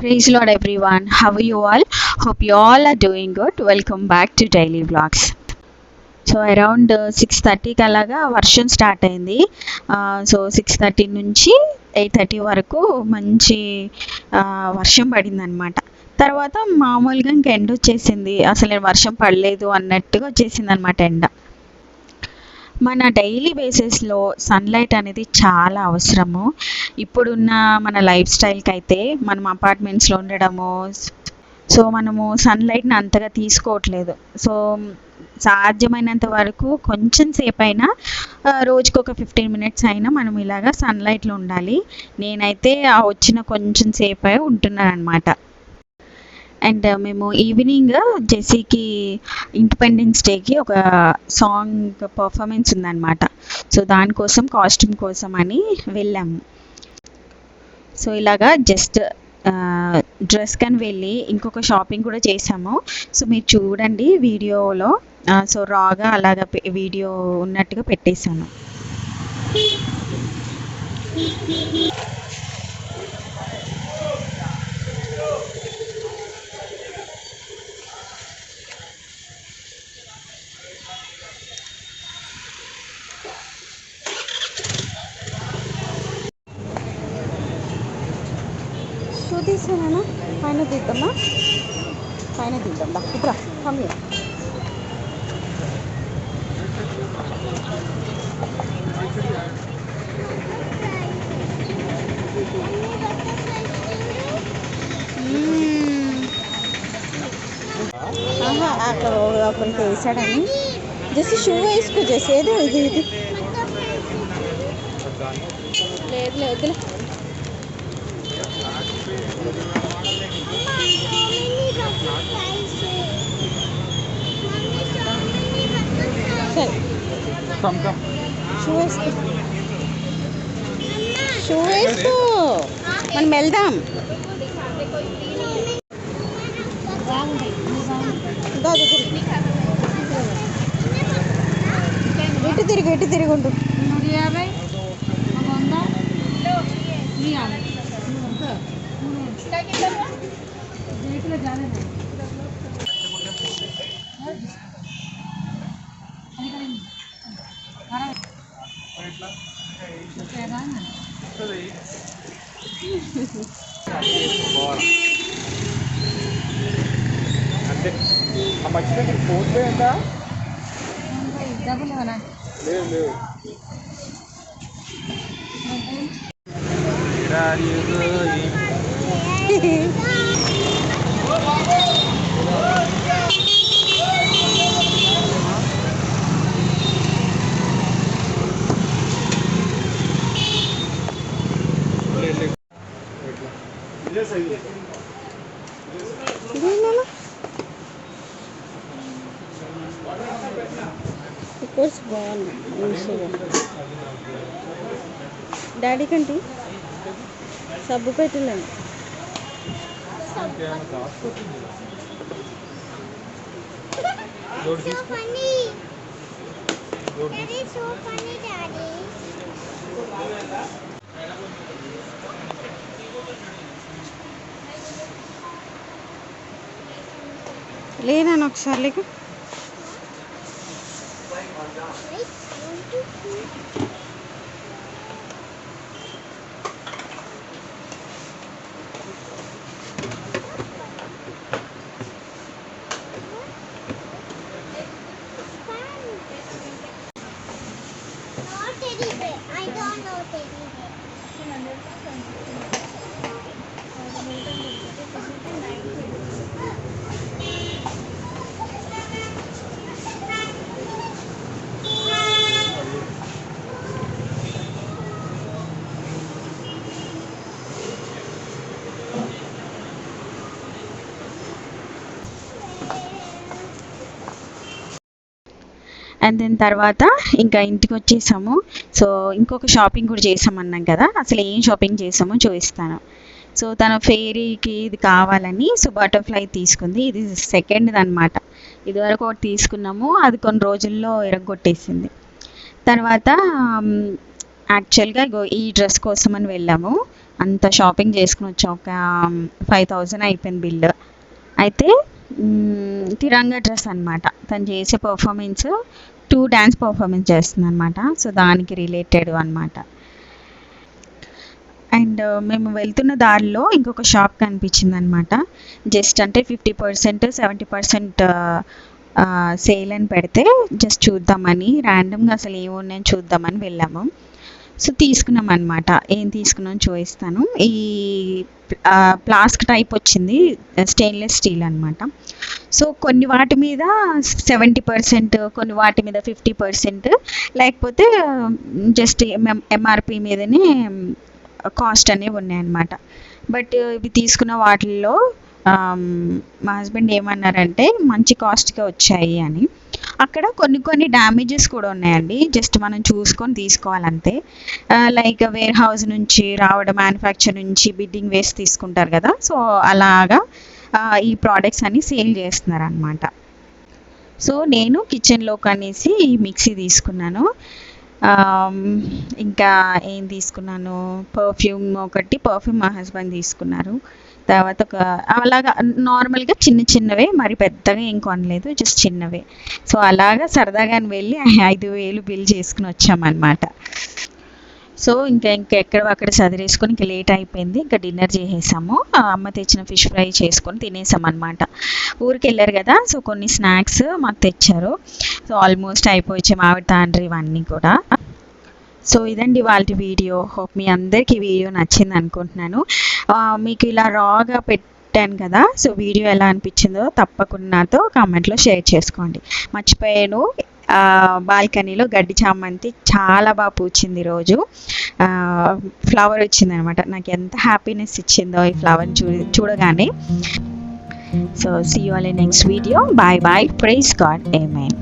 Praise Lord every one have you all hope you all are doing good welcome back to daily blogs so around six థర్టీకి అలాగా వర్షం start అయింది. So six thirty నుంచి eight thirty వరకు మంచి uh, వర్షం పడింది అనమాట తర్వాత మామూలుగా ఇంక ఎండ వచ్చేసింది. అసలు వర్షం పడలేదు అన్నట్టుగా వచ్చేసింది అనమాట ఎండ. మన డైలీ బేసిస్లో సన్లైట్ అనేది చాలా అవసరము. ఇప్పుడున్న మన లైఫ్ స్టైల్కి అయితే మనం అపార్ట్మెంట్స్లో ఉండడము సో మనము సన్లైట్ని అంతగా తీసుకోవట్లేదు. సో సాధ్యమైనంత వరకు కొంచెం సేపు అయినా రోజుకు ఒక ఫిఫ్టీన్ మినిట్స్ అయినా మనం ఇలాగా సన్లైట్లో ఉండాలి. నేనైతే ఆ వచ్చిన కొంచెం సేపు ఉంటున్నాను అనమాట అండ్ మేము ఈవినింగ్ జెస్సీకి ఇండిపెండెన్స్ డేకి ఒక సాంగ్ పర్ఫార్మెన్స్ ఉందన్నమాట. సో దానికోసం కాస్ట్యూమ్ కోసం అని వెళ్ళాము. సో ఇలాగా జస్ట్ డ్రెస్ కని వెళ్ళి ఇంకొక షాపింగ్ కూడా చేసాము. సో మీరు చూడండి వీడియోలో సో రాగా అలాగా వీడియో ఉన్నట్టుగా పెట్టేశాను. షూ తీసానా? పైన తీద్దామా? పైన తీద్దాం. దా ఇప్పుడు కమ్మి ఆహా అక్కడ ఒకరికి వేసాడని జస్ట్ షూ వేసుకో జస్ట్ ఏదో ఇది ఇది. లేదు లేదు సరే షూ వేసుకో. షూ వేసుకో. మనం వెళ్దాం. తిరుగు. ఇటు తిరిగి ఇటు తిరిగి ఉండు. అంటే ఆ మధ్యలో ఫోన్ పే ఉందా లేదు లేదు ఇదే సైజు ఇదేనా కోర్స్ బాగుంది మంచిగా డాడీ కంటి సబ్బు పెట్టలేను రోడ్ తీసుకో రోడ్ తీసుకో. లేనా ఒకసారి లేక? 对，对，对。请问你工作能力，呃，劳动能力，这些这些清。అండ్ దెన్ తర్వాత ఇంకా ఇంటికి వచ్చేసాము సో ఇంకొక షాపింగ్ కూడా చేసామన్నాం కదా. అసలు ఏం షాపింగ్ చేసామో చూపిస్తాను. సో తన ఫేరీకి ఇది కావాలని సో బటర్ఫ్లై తీసుకుంది. ఇది సెకండ్ అనమాట ఇదివరకు ఒకటి తీసుకున్నాము. అది కొన్ని రోజుల్లో ఎరగొట్టేసింది. తర్వాత యాక్చువల్గా ఈ డ్రెస్ కోసం అని వెళ్ళాము. అంత షాపింగ్ చేసుకుని వచ్చాం. ఒక ఫైవ్ థౌజండ్ అయిపోయింది బిల్. అయితే తిరంగా డ్రెస్ అనమాట తను చేసే పర్ఫార్మెన్స్ టూ డ్యాన్స్ పర్ఫార్మెన్స్ చేస్తుంది అనమాట సో దానికి రిలేటెడ్ అనమాట అండ్ uh, మేము వెళ్తున్న దారిలో ఇంకొక షాప్ కనిపించింది అనమాట జస్ట్ అంటే fifty percent seventy percent uh, uh, sale అని పెడితే జస్ట్ చూద్దామని ర్యాండమ్గా అసలు ఏమున్నాయని చూద్దామని వెళ్ళాము. సో తీసుకున్నాం అనమాట ఏం తీసుకున్నాం చూపిస్తాను. ఈ ప్లాస్క్ టైప్ వచ్చింది స్టెయిన్లెస్ స్టీల్ అనమాట సో కొన్ని వాటి మీద సెవెంటీ పర్సెంట్ కొన్ని వాటి మీద ఫిఫ్టీ పర్సెంట్ లేకపోతే జస్ట్ ఎంఆర్పి మీదనే కాస్ట్ అనేవి ఉన్నాయన్నమాట. బట్ ఇవి తీసుకున్న వాటిల్లో మా హస్బెండ్ ఏమన్నారంటే మంచి కాస్ట్గా వచ్చాయి అని. అక్కడ కొన్ని కొన్ని డ్యామేజెస్ కూడా ఉన్నాయండి. జస్ట్ మనం చూసుకొని తీసుకోవాలంతే. లైక్ వేర్ హౌస్ నుంచి రావడం మ్యానుఫ్యాక్చర్ నుంచి బిడ్డింగ్ వేసి తీసుకుంటారు కదా. సో అలాగా ఈ ప్రోడక్ట్స్ అన్ని సేల్ చేస్తున్నారు అనమాట సో నేను కిచెన్లోకి అనేసి ఈ మిక్సీ తీసుకున్నాను. ఇంకా ఏం తీసుకున్నాను? పర్ఫ్యూమ్ ఒకటి పర్ఫ్యూమ్ మా హస్బెండ్ తీసుకున్నారు. తర్వాత ఒక అలాగా నార్మల్గా చిన్న చిన్నవే మరి పెద్దగా ఏం కొనలేదు జస్ట్ చిన్నవే. సో అలాగా సరదాగా వెళ్ళి ఐదు వేలు బిల్ చేసుకుని వచ్చామన్నమాట. సో ఇంకా ఇంకా ఎక్కడ అక్కడ చదివేసుకొని ఇంకా లేట్ అయిపోయింది. ఇంకా డిన్నర్ చేసేసాము. ఆ అమ్మ తెచ్చిన ఫిష్ ఫ్రై చేసుకొని తినేసాం అనమాట ఊరికి వెళ్ళారు కదా సో కొన్ని స్నాక్స్ మాకు తెచ్చారు. సో ఆల్మోస్ట్ అయిపోయి మామిడి తాండ్రి ఇవన్నీ కూడా. సో ఇదండి వాళ్ళ వీడియో. హోప్ మీ అందరికీ వీడియో నచ్చింది అనుకుంటున్నాను. మీకు ఇలా రాగా పెట్టాను కదా సో వీడియో ఎలా అనిపించిందో తప్పకుండా నాతో కామెంట్లో షేర్ చేసుకోండి. మర్చిపోయాను. బాల్కనీలో గడ్డి చామంతి చాలా బాగా పూచింది ఈరోజు ఫ్లవర్ వచ్చింది అనమాట నాకు ఎంత హ్యాపీనెస్ ఇచ్చిందో ఈ ఫ్లవర్ని చూ చూడగానే. So see you all next video bye bye praise God amen